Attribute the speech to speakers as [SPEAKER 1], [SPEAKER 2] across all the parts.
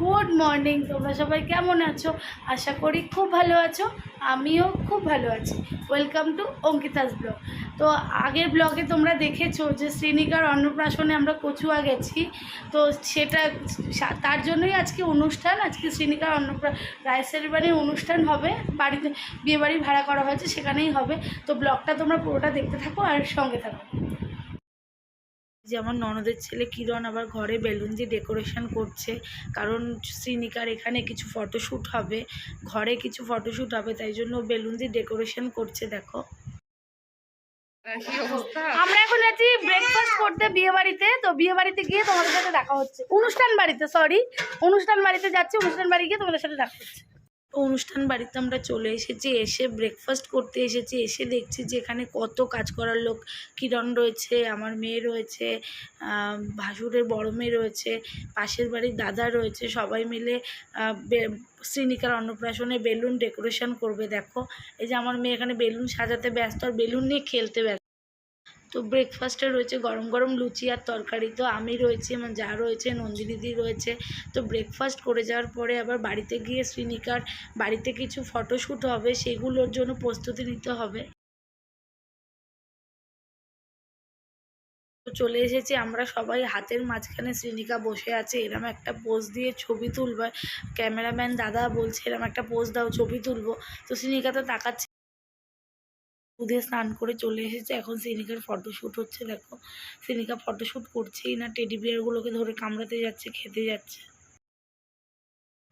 [SPEAKER 1] Good morning তোমরা সবাই কেমন আছো? আশা করি খুব ভালো আছো, আমিও খুব ভালো আছি। Welcome to Ankita's blog. তো আগের ব্লগে তোমরা দেখেছ যে শ্রীনিকার অন্নপ্রাশনে আমরা কচুয়া গেছি। তো সেটা তার জন্যই আজকে অনুষ্ঠান, আজকে শ্রীনিকার অন্নপ্রা রাইসের বাড়ির অনুষ্ঠান হবে। বাড়িতে বিয়ে বাড়ি ভাড়া করা হয়েছে, সেখানেই হবে। তো ব্লগটা তোমরা পুরোটা দেখতে থাকো আর সঙ্গে থাকো। যে আমার ননদের ছেলে কিরণ আবার ঘরে বেলুন দিয়ে ডেকোরেশন করছে। কারণ শ্রীনিকার এখানে কিছু ফটোশ্যুট হবে, ঘরে কিছু ফটোশ্যুট হবে, তাই জন্য বেলুন দিয়ে ডেকোরেশন করছে, দেখো। আমরা এখন আছি ব্রেকফাস্ট করতে বিয়ে বাড়িতে। তো বিয়ে বাড়িতে গিয়ে তোমাদের সাথে দেখা হচ্ছে। অনুষ্ঠান বাড়িতে সরি অনুষ্ঠান বাড়িতে যাচ্ছি, অনুষ্ঠান বাড়ি গিয়ে তোমাদের সাথে দেখা হচ্ছে। অনুষ্ঠান বাড়িতে আমরা চলে এসেছি, এসে ব্রেকফাস্ট করতে এসেছি, এসে দেখছি যে এখানে কত কাজ করার লোক। কিরণ রয়েছে, আমার মেয়ে রয়েছে ভাসুরের বড় মেয়ে রয়েছে, পাশের বাড়ির দাদা রয়েছে, সবাই মিলে শ্রীনিকার অন্নপ্রাশনে বেলুন ডেকোরেশন করবে, দেখো। এই যে আমার মেয়ে এখানে বেলুন সাজাতে ব্যস্ত, আর বেলুন নিয়ে খেলতে ব্যস্ত। তো ব্রেকফাস্টে রয়েছে গরম গরম লুচি আর তরকারি। তো আমি রয়েছি, আমার যা রয়েছে নন্দিনীদি রয়েছে। তো ব্রেকফাস্ট করে যাওয়ার পরে আবার বাড়িতে গিয়ে শ্রীনিকার বাড়িতে কিছু ফটোশ্যুট হবে, সেগুলোর জন্য প্রস্তুতি নিতে হবে। চলে এসেছি আমরা সবাই, হাতের মাঝখানে শ্রীনিকা বসে আছে, এরম একটা পোজ দিয়ে ছবি তুলবে। ক্যামেরাম্যান দাদা বলছে, এরম একটা পোজ দাও, ছবি তুলবো। তো শ্রীনিকা তো তাকাচ্ছে দুধে স্নান করে চলে এসেছে। এখন সিনিকার ফটোশ্যুট হচ্ছে, দেখো। সিনিকা ফটোশ্যুট করছেই না টেডি বিয়ারগুলোকে ধরে কামড়াতে যাচ্ছে, খেতে যাচ্ছে।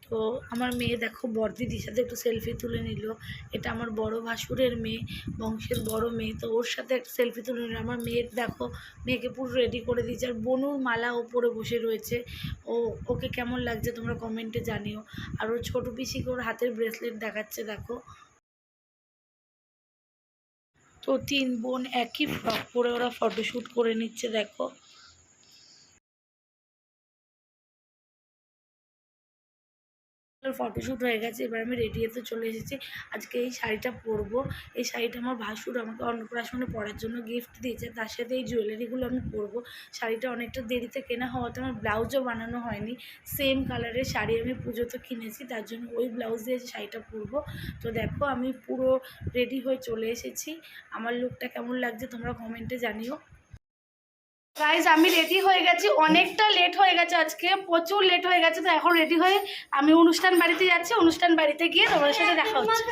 [SPEAKER 1] তো আমার মেয়ে দেখো বড়দিদির সাথে একটু সেলফি তুলে নিল। এটা আমার বড় ভাসুরের মেয়ে, বংশের বড় মেয়ে। তো ওর সাথে একটা সেলফি তুলে নিল। আমার মেয়ের দেখো, মেয়েকে পুরো রেডি করে দিয়েছে। আর বনুর মালা ওপরে বসে রয়েছে। ও, ওকে কেমন লাগছে তোমরা কমেন্টে জানিও। আর ওর ছোটো পিসিকে ওর হাতের ব্রেসলেট দেখাচ্ছে, দেখো। তো তিন বোন একই ফ্রক পরে ওরা ফটোশ্যুট করে নিচ্ছে দেখো। ফটোশ্যুট হয়ে গেছে, এবার আমি রেডি হতে চলে এসেছি। আজকে এই শাড়িটা পরবো। এই শাড়িটা আমার ভাসুর আমাকে অন্নপ্রাশনে পরার জন্য গিফট দিয়েছে, তার সাথে এই জুয়েলারিগুলো আমি পরবো। শাড়িটা অনেকটা দেরিতে কেনা হওয়াতে আমার ব্লাউজও বানানো হয়নি। সেম কালারের শাড়ি আমি পুজোতে কিনেছি, তার জন্য ওই ব্লাউজ দিয়ে শাড়িটা পরবো। তো দেখো, আমি পুরো রেডি হয়ে চলে এসেছি। আমার লুকটা কেমন লাগছে তোমরা কমেন্টে জানিও। গাইজ আমি রেডি হয়ে গেছি। অনেকটা লেট হয়ে গেছে আজকে। প্রচুর লেট হয়ে গেছে, তো এখন রেডি হয়ে আমি অনুষ্ঠান বাড়িতে যাচ্ছি। অনুষ্ঠান বাড়িতে গিয়ে তোমাদের সাথে দেখা হচ্ছে।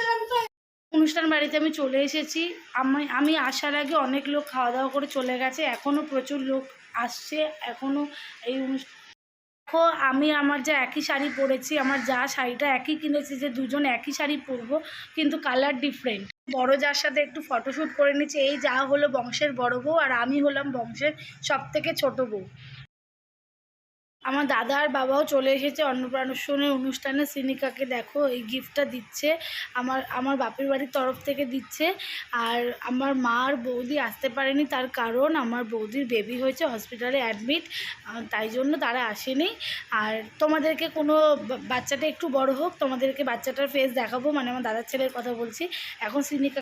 [SPEAKER 1] অনুষ্ঠান বাড়িতে আমি চলে এসেছি। আমি আমি আসার আগে অনেক লোক খাওয়া দাওয়া করে চলে গেছে। এখনও প্রচুর লোক আসছে। এখনও এই অনুষ্ঠান দেখো, আমি আমার যে একই শাড়ি পরেছি, আমার যা শাড়িটা একই কিনেছি যে দুজন একই শাড়ি পরবো, কিন্তু কালার ডিফারেন্ট বড় যার সাথে একটু ফটোশ্যুট করে নিচ্ছি, এই যা হলো বংশের বড় বউ আর আমি হলাম বংশের সব থেকে ছোটো বউ। আমার দাদা আর বাবাও চলে এসেছে অন্নপ্রাশনের অনুষ্ঠানে। সিনিকাকে দেখো, এই গিফটটা দিচ্ছে। আমার আমার বাপের বাড়ির তরফ থেকে দিচ্ছে। আর আমার মা আর বৌদি আসতে পারেনি তার কারণ আমার বৌদির বেবি হয়েছে হসপিটালে অ্যাডমিট তাই জন্য তারা আসেনি। আর তোমাদেরকে কোনো বাচ্চাটা একটু বড় হোক, তোমাদেরকে বাচ্চাটার ফেস দেখাবো মানে আমার দাদার ছেলের কথা বলছি। এখন সিনিকা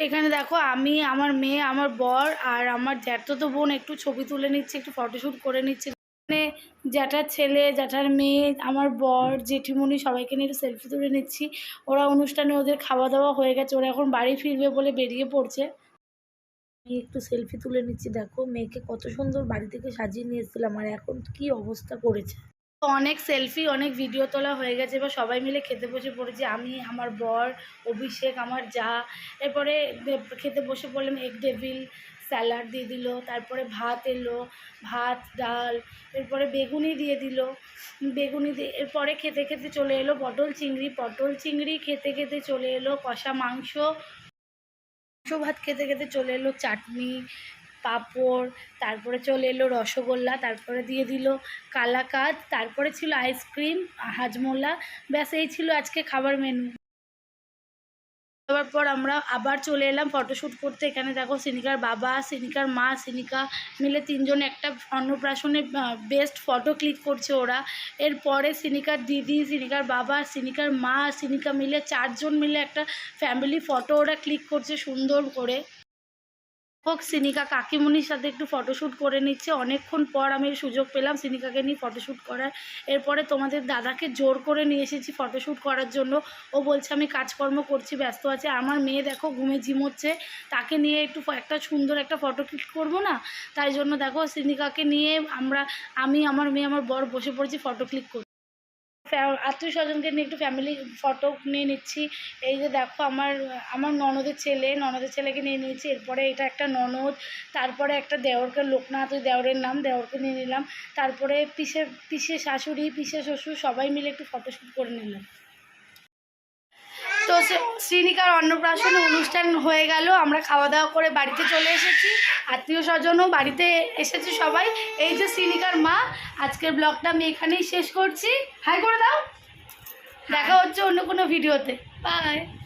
[SPEAKER 1] এখানে দেখো আমি, আমার মেয়ে, আমার বর আর আমার জ্যাঠতো বোন একটু ছবি তুলে নিচ্ছে, একটু ফটোশ্যুট করে নিচ্ছে। মানে জ্যাঠার ছেলে, জ্যাঠার মেয়ে, আমার বর, জেঠিমণি সবাইকে নিয়ে একটু সেলফি তুলে নিচ্ছি। ওরা অনুষ্ঠানে ওদের খাওয়া দাওয়া হয়ে গেছে, ওরা এখন বাড়ি ফিরবে বলে বেরিয়ে পড়ছে। আমি একটু সেলফি তুলে নিচ্ছি, দেখো। মেয়েকে কত সুন্দর বাড়ি থেকে সাজিয়ে নিয়ে এসেছিলাম, আর এখন কি অবস্থা করেছে। অনেক সেলফি অনেক ভিডিও তোলা হয়ে গেছে। এবার সবাই মিলে খেতে বসে পড়েছি। আমি, আমার বর, অভিষেক, আমার যা। এরপরে খেতে বসে পড়লাম এগ ডেভিল স্যালাড দিয়ে দিল, তারপরে ভাত এলো, ভাত, ডাল, এরপরে বেগুনি দিয়ে দিল। বেগুনি দিয়ে, এরপরে খেতে খেতে চলে এলো পটল চিংড়ি। পটল চিংড়ি খেতে খেতে চলে এলো কষা মাংস। মাংস ভাত খেতে খেতে চলে এলো চাটনি পাঁপড় তারপরে চলে এলো রসগোল্লা, তারপরে দিয়ে দিল কালাকাদ, তারপরে ছিল আইসক্রিম, হাজমোলা, ব্যাস এই ছিল আজকে খাবার মেনু দেওয়ার পর আমরা আবার চলে এলাম ফটোশ্যুট করতে। এখানে দেখো সিনিকার বাবা, সিনিকার মা, সিনিকা মিলে তিনজন একটা অন্নপ্রাশনে বেস্ট ফটো ক্লিক করছে ওরা। এরপরে সিনিকার দিদি, সিনিকার বাবা, সিনিকার মা, সিনিকা মিলে চারজন মিলে একটা ফ্যামিলি ফটো ওরা ক্লিক করছে সুন্দর করে। হোক সিনিকা কাকিমুনির সাথে একটু ফটোশ্যুট করে নিচ্ছে। অনেকক্ষণ পর আমি সুযোগ পেলাম সিনিকাকে নিয়ে ফটোশ্যুট করার। এরপরে তোমাদের দাদাকে জোর করে নিয়ে এসেছি ফটোশ্যুট করার জন্য। ও বলছে, আমি কাজকর্ম করছি, ব্যস্ত আছে। আমার মেয়ে দেখো ঘুমে ঝিমোচ্ছে তাকে নিয়ে একটু একটা সুন্দর একটা ফটো ক্লিক করব না? তাই জন্য দেখো সিনিকাকে নিয়ে আমরা, আমি, আমার মেয়ে, আমার বর বসে পড়েছি ফটো ক্লিক করতে। আত্মীয় স্বজনকে নিয়ে একটু ফ্যামিলি ফটো নিয়ে নিচ্ছি। এই যে দেখো আমার আমার ননদের ছেলে, ননদের ছেলেকে নিয়ে নিয়েছি। এরপরে এটা একটা ননদ, তারপরে একটা দেওরকে লোকনাথ, ওই দেওরের নাম দেওরকে নিয়ে নিলাম। তারপরে পিসে পিসে শাশুড়ি পিসে শ্বশুর সবাই মিলে একটু ফটোশ্যুট করে নিলাম। তো সে- শ্রীনিকার অন্নপ্রাশন অনুষ্ঠান হয়ে গেল, আমরা খাওয়া দাওয়া করে বাড়িতে চলে এসেছি। আত্মীয় স্বজনও বাড়িতে এসেছে সবাই। এই যে শ্রীনিকার মা, আজকের ব্লগটা আমি এখানেই শেষ করছি। হাই করে দাও। দেখা হচ্ছে অন্য কোনো ভিডিওতে। বাই।